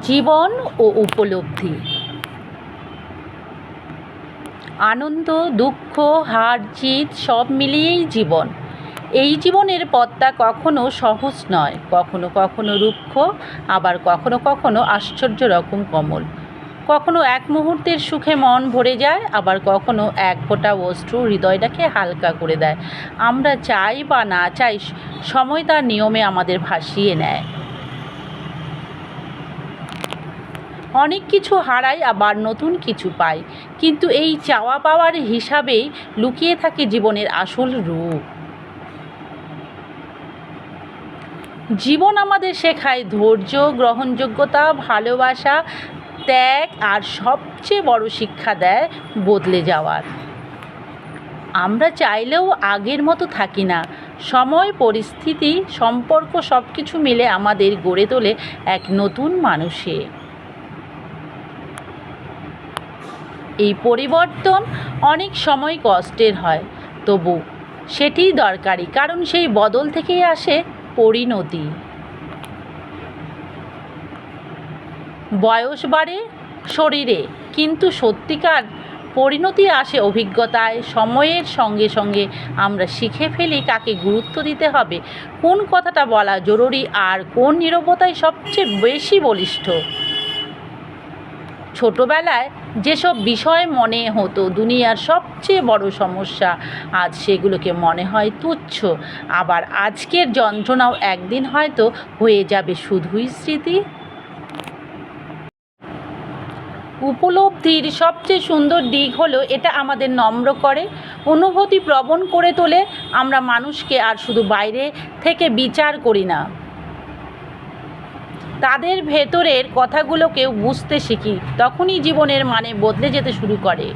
জীবন ও উপলব্ধি। আনন্দ, দুঃখ, হার, জিত, সব মিলিয়েই জীবন। এই জীবনের পথটা কখনো সহজ নয়, কখনো কখনো রুক্ষ, আবার কখনো কখনো আশ্চর্য রকম কমল। কখনো এক মুহূর্তের সুখে মন ভরে যায়, আবার কখনো এক ফোঁটা অশ্রু হৃদয়টাকে হালকা করে দেয়। আমরা চাই বা না চাই, সময় তার নিয়মে আমাদের ভাসিয়ে নেয়। অনেক কিছু হারাই আবার নতুন কিছু পাই কিন্তু এই চাওয়া পাওয়ার হিসাবেই লুকিয়ে থাকে জীবনের আসল রূপ। জীবন আমাদের শেখায় ধৈর্য, গ্রহণযোগ্যতা, ভালোবাসা, ত্যাগ, আর সবচেয়ে বড় শিক্ষা দেয় বদলে যাওয়ার। আমরা চাইলেও আগের মতো থাকি না। সময়, পরিস্থিতি, সম্পর্ক সব কিছু মিলে আমাদের গড়ে তোলে এক নতুন মানুষে। এই পরিবর্তন অনেক সময় কষ্টের হয়, তবু সেটিই দরকারি, কারণ সেই বদল থেকেই আসে পরিণতি। বয়স বাড়ে শরীরে, কিন্তু সত্যিকার পরিণতি আসে অভিজ্ঞতায়, সময়ের সঙ্গে সঙ্গে আমরা শিখে ফেলি কাকে গুরুত্ব দিতে হবে, কোন কথাটা বলা জরুরি আর কোন নীরবতাই সবচেয়ে বেশি বলিষ্ঠ। ছোটোবেলায় যেসব বিষয় মনে হতো, দুনিয়ার সবচেয়ে বড় সমস্যা, আজ সেগুলোকে মনে হয় তুচ্ছ। আবার আজকের যন্ত্রণাও একদিন হয়তো হয়ে যাবে শুধুই স্মৃতি। উপলব্ধির সবচেয়ে সুন্দর দিক হলো, এটা আমাদের নম্র করে, অনুভূতি প্রবণ করে তোলে, আমরা মানুষকে আর শুধু বাইরে থেকে বিচার করি না। তাদের ভেতরের কথাগুলোকেও বুঝতে শিখি, তখনই জীবনের মানে বদলে যেতে শুরু করে।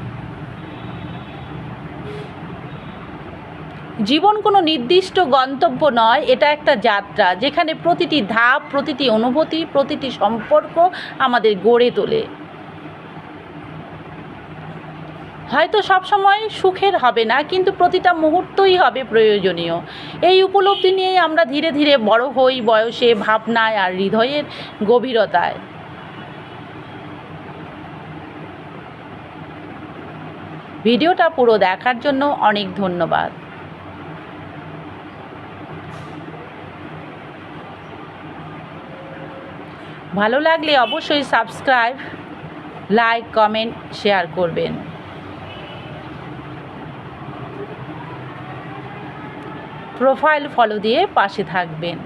জীবন কোনো নির্দিষ্ট গন্তব্য নয়, এটা একটা যাত্রা, যেখানে প্রতিটি ধাপ, প্রতিটি অনুভূতি, প্রতিটি সম্পর্ক আমাদের গড়ে তোলে। হয়তো সবসময় সুখের হবে না, কিন্তু প্রতিটা মুহূর্তই হবে প্রয়োজনীয়। এই উপলব্ধি নিয়েই আমরা ধীরে ধীরে বড় হই বয়সে, ভাবনায় আর হৃদয়ের গভীরতায়। ভিডিওটা পুরো দেখার জন্য অনেক ধন্যবাদ। ভালো লাগলে অবশ্যই সাবস্ক্রাইব, লাইক, কমেন্ট, শেয়ার করবেন। প্রোফাইল ফলো দিয়ে পাশে থাকবেন।